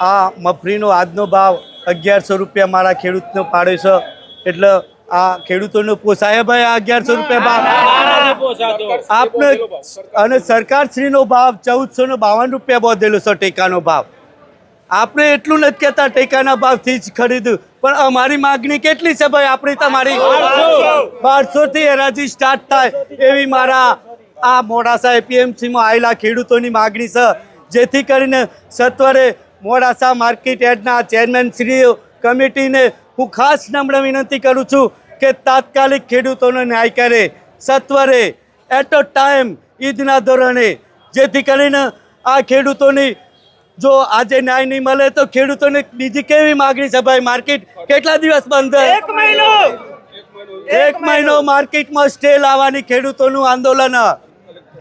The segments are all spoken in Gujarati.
આ મફરીનો આજનો ભાવ અગિયારસો રૂપિયા મારા ખેડૂતનો પાડે છે. એટલે આ ખેડૂતોને પોસાય ભાઈ આ અગિયારસો રૂપિયા ભાવ? આપને અને સરકારશ્રીનો ભાવ ચૌદસો ને બાવન રૂપિયા બોધેલો છે ટેકાનો ભાવ. આપણે એટલું નથી કહેતા ટેકાના ભાવથી જ ખરીદ્યું પણ અમારી માગણી કેટલી છે ભાઈ? આપણી તમારી બારસો. થી હરાજી સ્ટાર્ટ થાય એવી મારા આ મોડાસા એપીએમસીમાં આવેલા ખેડૂતોની માગણી છે. જેથી કરીને સત્વરે મોડાસા માર્કેટ યાર્ડના ચેરમેન શ્રી કમિટીને હું ખાસ નમ્ર વિનંતી કરું છું કે તાત્કાલિક ખેડૂતોનો ન્યાય કરે. સત્વરે એટ અ ટાઈમ ઈદના ધોરણે જેથી કરીને આ ખેડૂતોની જો આજે ન્યાય નહીં મળે તો ખેડૂતોને બીજી કેવી માગણી છે ભાઈ માર્કેટ કેટલા દિવસ બંધ? એક મહિનો. એક મહિનો. માર્કેટમાં સ્ટે લાવવાની ખેડૂતોનું આંદોલન.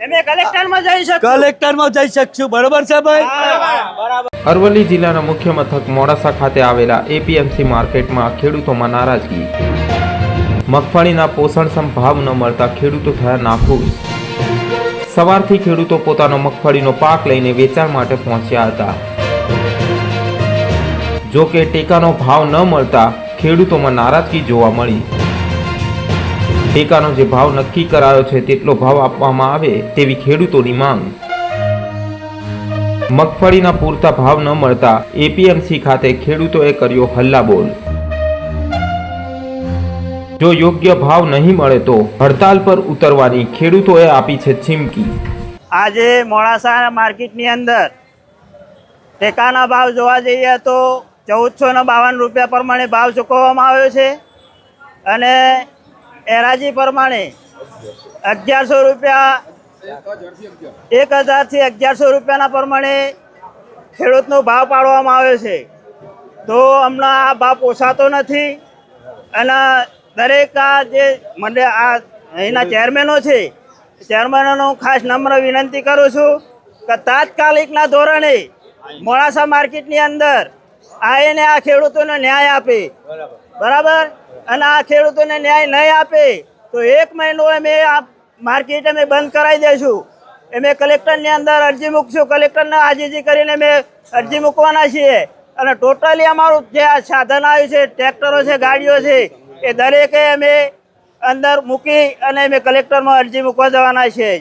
અમે કલેક્ટરમાં જઈ શકશું. કલેક્ટરમાં જઈ શકશું. બરોબર છે ભાઈ? અરવલ્લી જિલ્લાના મુખ્ય મથક મોડાસા ખાતે આવેલા એપીએમસી માર્કેટમાં ખેડૂતોમાં નારાજગી. મગફળીના પોષણક્ષમ ભાવ ન મળતા ખેડૂતો થયા નાખુશ. સવારથી ખેડૂતો પોતાનો મગફળીનો પાક લઈને વેચાણ માટે પહોંચ્યા હતા. જો કે ટેકાનો ભાવ ન મળતા ખેડૂતોમાં નારાજગી જોવા મળી. ટેકાનો જે ભાવ નક્કી કરાયો છે તેટલો ભાવ આપવામાં આવે તેવી ખેડૂતોની માંગ. મગફળીના પૂરતા ભાવ ન મળતા એપીએમસી ખાતે ખેડૂતોએ કર્યો હલ્લાબોલ. જો યોગ્ય ભાવ નહીં મળે તો હડતાલ પર ઉતરવાની ખેડૂતોએ આપી છે ચીમકી. આજે મોડાસા માર્કેટની અંદર ટેકાના ભાવ જોવા જઈએ તો ચૌદસો ને બાવન રૂપિયા પ્રમાણે ભાવ ચૂકવવામાં આવ્યો છે અને એરાજી પ્રમાણે અગિયારસો રૂપિયા એક હજારથી અગિયારસો રૂપિયાના પ્રમાણે ખેડૂતનો ભાવ પાડવામાં આવ્યો છે. તો હમણાં આ ભાવ પોસાતો નથી અને દરેક આ જે મને આ અહીંના ચેરમેનો છે, ચેરમેનોનો ખાસ નમ્ર વિનંતી કરું છું કે તાત્કાલિકના ધોરણે મોડાસા માર્કેટની અંદર આવીને આ ખેડૂતોને ન્યાય આપે. બરાબર? અને આ ખેડૂતોને ન્યાય નહીં આપે, તો એક મહિનો અમે આ માર્કેટ અમે બંધ કરાવી દઈશું. અમે કલેક્ટરની અંદર અરજી મૂકશું. કલેક્ટરને આજીજી કરીને અમે અરજી મૂકવાના છીએ. અને ટોટલી અમારું જે આ સાધન આવ્યું છે, ટ્રેક્ટરો છે, ગાડીઓ છે, એ દરેકે અમે અંદર મૂકી અને અમે કલેક્ટરમાં અરજી મૂકવા જવાના છીએ.